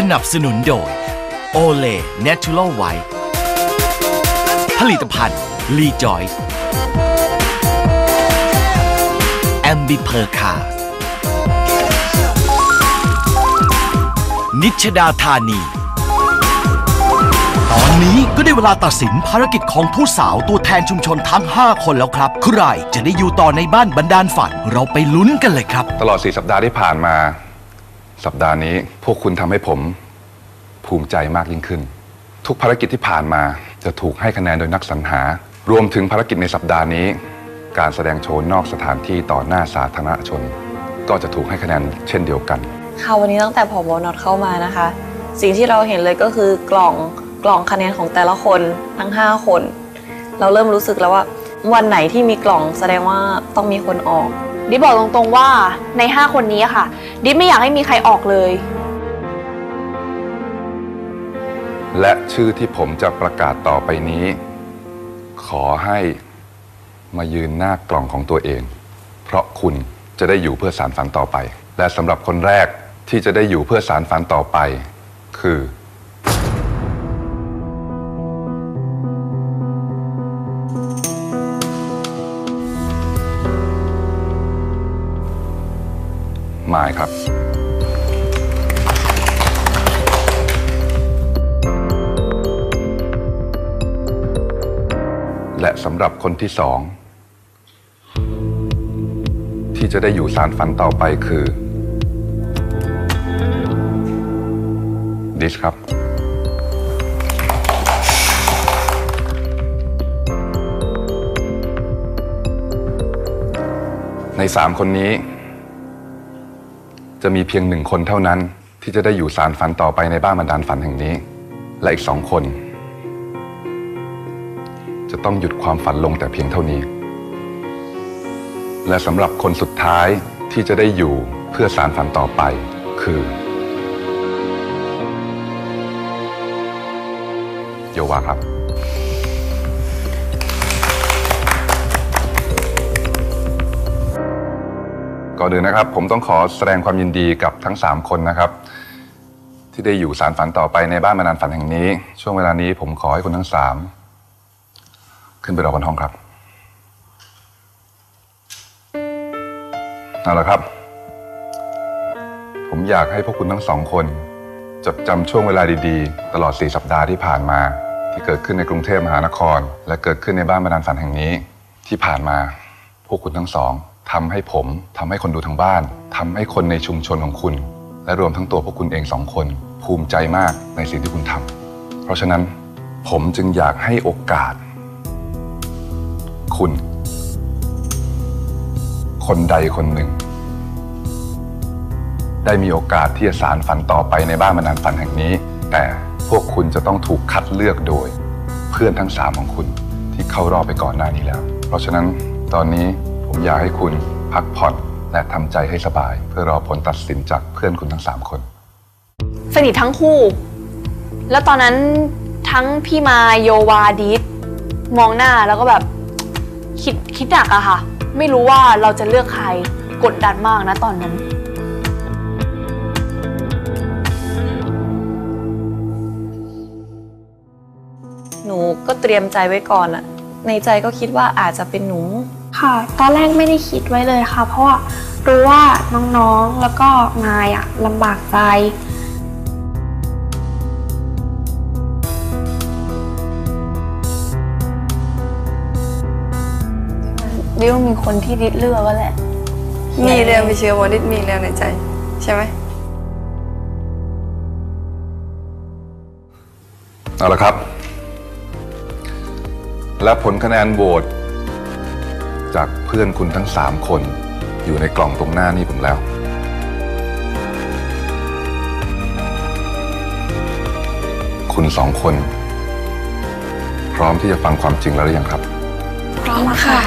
สนับสนุนโดย โอเล Natural White ผลิตภัณฑ์ลีจอยส์แอมบิเพอร์คานิชดาธานี ตอนนี้ก็ได้เวลาตัดสินภารกิจของผู้สาวตัวแทนชุมชนทั้ง 5 คนแล้วครับ ใครจะได้อยู่ต่อในบ้านบรรดาลฝัน เราไปลุ้นกันเลยครับ ตลอด 4 สัปดาห์ที่ผ่านมา สัปดาห์นี้ พวกคุณทำให้ผมภูมิใจมากยิ่งขึ้น ทุกภารกิจที่ผ่านมาจะถูกให้คะแนนโดยนักสรรหา รวมถึงภารกิจในสัปดาห์นี้ การแสดงโชว์นอกสถานที่ต่อหน้าสาธารณชน ก็จะถูกให้คะแนนเช่นเดียวกัน ค่ะวันนี้ตั้งแต่ผบนอตเข้ามานะคะ สิ่งที่เราเห็นเลยก็คือกล่องกล่องคะแนนของแต่ละคนทั้ง 5 คน เราเริ่มรู้สึกแล้วว่า วันไหนที่มีกล่องแสดงว่าต้องมีคนออก ดิบบอกตรงๆว่าใน 5 คนนี้อะค่ะ ดิไม่อยากให้มีใครออกเลย และชื่อที่ผมจะประกาศต่อไปนี้ ขอให้มายืนหน้ากล่องของตัวเอง เพราะคุณจะได้อยู่เพื่อสารฝันต่อไป และสำหรับคนแรกที่จะได้อยู่เพื่อสารฝันต่อไป คือายครับและสำหรับคนที่สอง ที่จะได้อยู่สารฝันต่อไปคือ ดิชครับ ในสามคนนี้ จะมีเพียงหนึ่งคนเท่านั้น ที่จะได้อยู่สารฝันต่อไปในบ้านบรรดาลฝันแห่งนี้ และอีกสองคน จะต้องหยุดความฝันลงแต่เพียงเท่านี้ และสำหรับคนสุดท้ายที่จะได้อยู่เพื่อสารฝันต่อไปคือโยวาครับ ก่อนอื่นนะครับ ผมต้องขอแสดงความยินดีกับทั้ง 3 คนนะครับ ที่ได้อยู่สารฝันต่อไปในบ้านบรรดาลฝันแห่งนี้ ช่วงเวลานี้ผมขอให้คุณทั้งสามขึ้นไปรอบนห้องครับเอาละครับ ผมอยากให้พวกคุณทั้งสองคน จดจำช่วงเวลาดีๆ ตลอด 4 สัปดาห์ที่ผ่านมา ที่เกิดขึ้นในกรุงเทพมหานคร และเกิดขึ้นในบ้านบรรดาลฝันแห่งนี้ ที่ผ่านมา พวกคุณทั้งสอง ทำให้ผมทำให้คนดูทางบ้านทำให้คนในชุมชนของคุณ และรวมทั้งตัวพวกคุณเองสองคน ภูมิใจมากในสิ่งที่คุณทำเพราะฉะนั้นผมจึงอยากให้โอกาส คุณ คนใดคนหนึ่ง ได้มีโอกาสที่จะสารฝันต่อไปในบ้านบรรดาลฝันแห่งนี้ แต่พวกคุณจะต้องถูกคัดเลือกโดย เพื่อนทั้งสามของคุณที่เข้ารอบไปก่อนหน้านี้แล้ว เพราะฉะนั้นตอนนี้ ผมอยากให้คุณพักผ่อนและทำใจให้สบาย เพื่อรอผลตัดสินจากเพื่อนคุณทั้งสามคน สนิททั้งคู่ แล้วตอนนั้นทั้งพี่มาโยวาดิสมองหน้าแล้วก็แบบคิดคิดหนักอะค่ะ ไม่รู้ว่าเราจะเลือกใครกดดันมากนะตอนนั้น หนูก็เตรียมใจไว้ก่อนอะในใจก็คิดว่าอาจจะเป็นหนู ค่ะ ตอนแรกไม่ได้คิดไว้เลยค่ะ เพราะว่ารู้ว่าน้องๆแล้วก็นายอะลำบากใจ ดิวมีคนที่ดิดเลือกก็แหละ มีเรื่องไปเชื่อว่าดิดมีเรื่องในใจ ใช่ไหมเอาละครับ และผลคะแนนโหวต จากเพื่อนคุณทั้งสามคน อยู่ในกล่องตรงหน้านี่ผมแล้ว คุณสองคน พร้อมที่จะฟังความจริงแล้วหรือยังครับ พร้อมค่ะ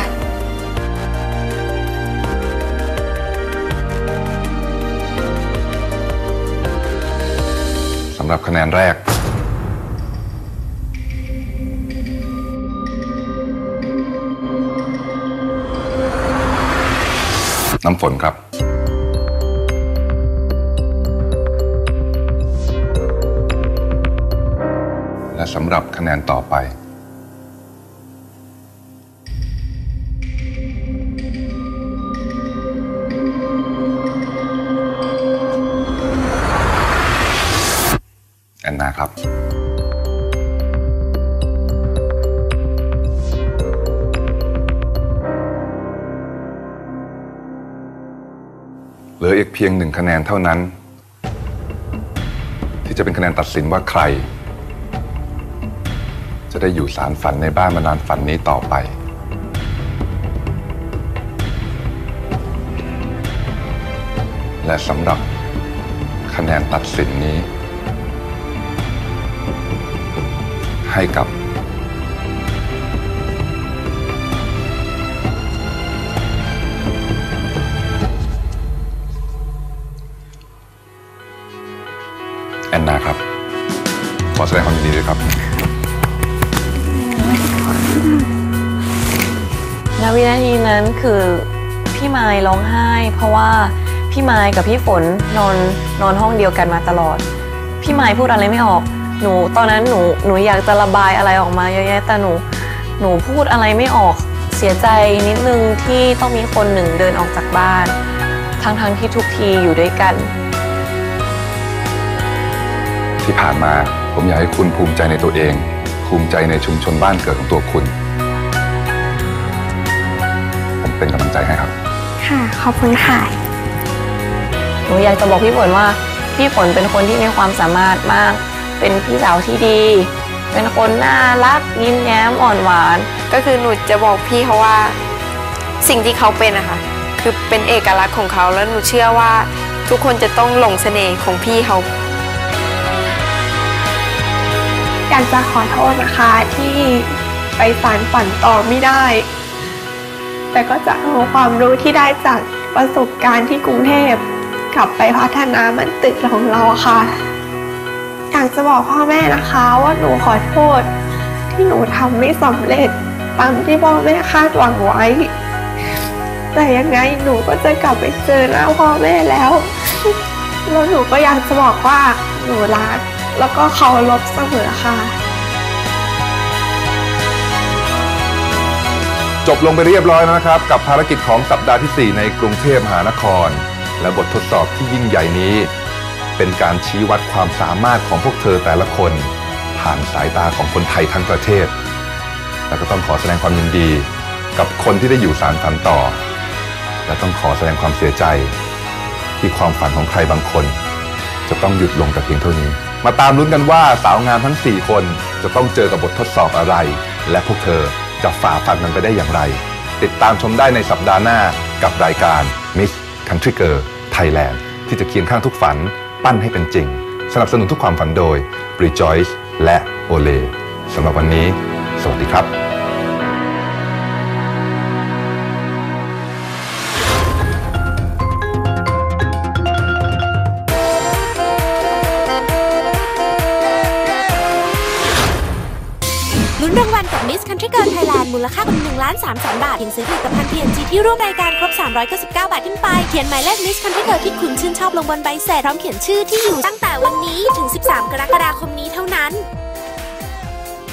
สำหรับคะแนนแรก น้ำฝนครับและสำหรับคะแนนต่อไป แอนนาครับ พียงหนึ่งคะแนนเท่านั้น ที่จะเป็นคะแนนตัดสินว่าใคร จะได้อยู่สารฝันในบ้านมานานฝันนี้ต่อไป และสำหรับคะแนนตัดสินนี้ ให้กับ ขอแสดงความยินดีด้วยครับ ณ วินาทีนั้นคือพี่ไม้ร้องไห้ เพราะว่าพี่ไม้กับพี่ฝนนอนนอนห้องเดียวกันมาตลอด พี่ไม้พูดอะไรไม่ออก หนูตอนนั้นหนูหนูอยากจะระบายอะไรออกมาเยอะแยะแต่หนูหนูพูดอะไรไม่ออกเสียใจนิดนึงที่ต้องมีคนหนึ่งเดินออกจากบ้าน ทั้งๆที่ทุกทีอยู่ด้วยกัน ที่ผ่านมา ผมอยากให้คุณภูมิใจในตัวเอง ภูมิใจในชุมชนบ้านเกิดของตัวคุณ ผมเป็นกำลังใจให้ครับ ค่ะ ขอบคุณค่ะ หนูอยากจะบอกพี่ฝนว่า พี่ฝนเป็นคนที่มีความสามารถมาก เป็นพี่สาวที่ดี เป็นคนน่ารักยิ้มแย้มอ่อนหวาน ก็คือหนูจะบอกพี่เขาว่า สิ่งที่เขาเป็นนะคะคือเป็นเอกลักษณ์ของเขาแล้วหนูเชื่อว่า ทุกคนจะต้องหลงเสน่ห์ของพี่เขา อยากจะขอโทษนะคะที่ไปสารฝันต่อไม่ได้ แต่ก็จะเอาความรู้ที่ได้จากประสบการณ์ที่กรุงเทพกลับไปพัฒนามันตึกของเราค่ะ อยากจะบอกพ่อแม่นะคะว่าหนูขอโทษ ที่หนูทำไม่สำเร็จตามที่พ่อแม่คาดหวังไว้ แต่ยังไงหนูก็จะกลับไปเจอหน้าพ่อแม่แล้ว แล้วหนูก็อยากจะบอกว่าหนูรัก แล้วก็เคารพเสมอค่ะ จบลงไปเรียบร้อยแล้วนะครับ กับภารกิจของสัปดาห์ที่ 4 ในกรุงเทพมหานคร และบททดสอบที่ยิ่งใหญ่นี้ เป็นการชี้วัดความสามารถของพวกเธอแต่ละคน ผ่านสายตาของคนไทยทั้งประเทศ และก็ต้องขอแสดงความยินดี กับคนที่ได้อยู่สารฝันต่อ และต้องขอแสดงความเสียใจ ที่ความฝันของใครบางคน จะต้องหยุดลงแต่เพียงเท่านี้ มาตามลุ้นกันว่าสาวงามทั้ง 4 คนจะต้องเจอกับบททดสอบอะไร และพวกเธอจะฝ่าฟันมันไปได้อย่างไร ติดตามชมได้ในสัปดาห์หน้ากับรายการ Miss Country Girl Thailand ที่จะเคียงข้างทุกฝันปั้นให้เป็นจริง สนับสนุนทุกความฝันโดย Rejoice และ Olay สำหรับวันนี้ สวัสดีครับ ลุ้นรางวัลกับ Miss Country Girl Thailand มูลค่ากว่า1ล้าน3แสนบาทเพียงซื้อผลิตภัณฑ์ PNG ที่ร่วมรายการครบ 399 บาทขึ้นไป เขียนหมายเลข Miss Country Girl ที่คุณชื่นชอบลงบนใบเสร็จพร้อมเขียนชื่อที่อยู่ตั้งแต่วันนี้ถึง 13 กรกฎาคมนี้เท่านั้น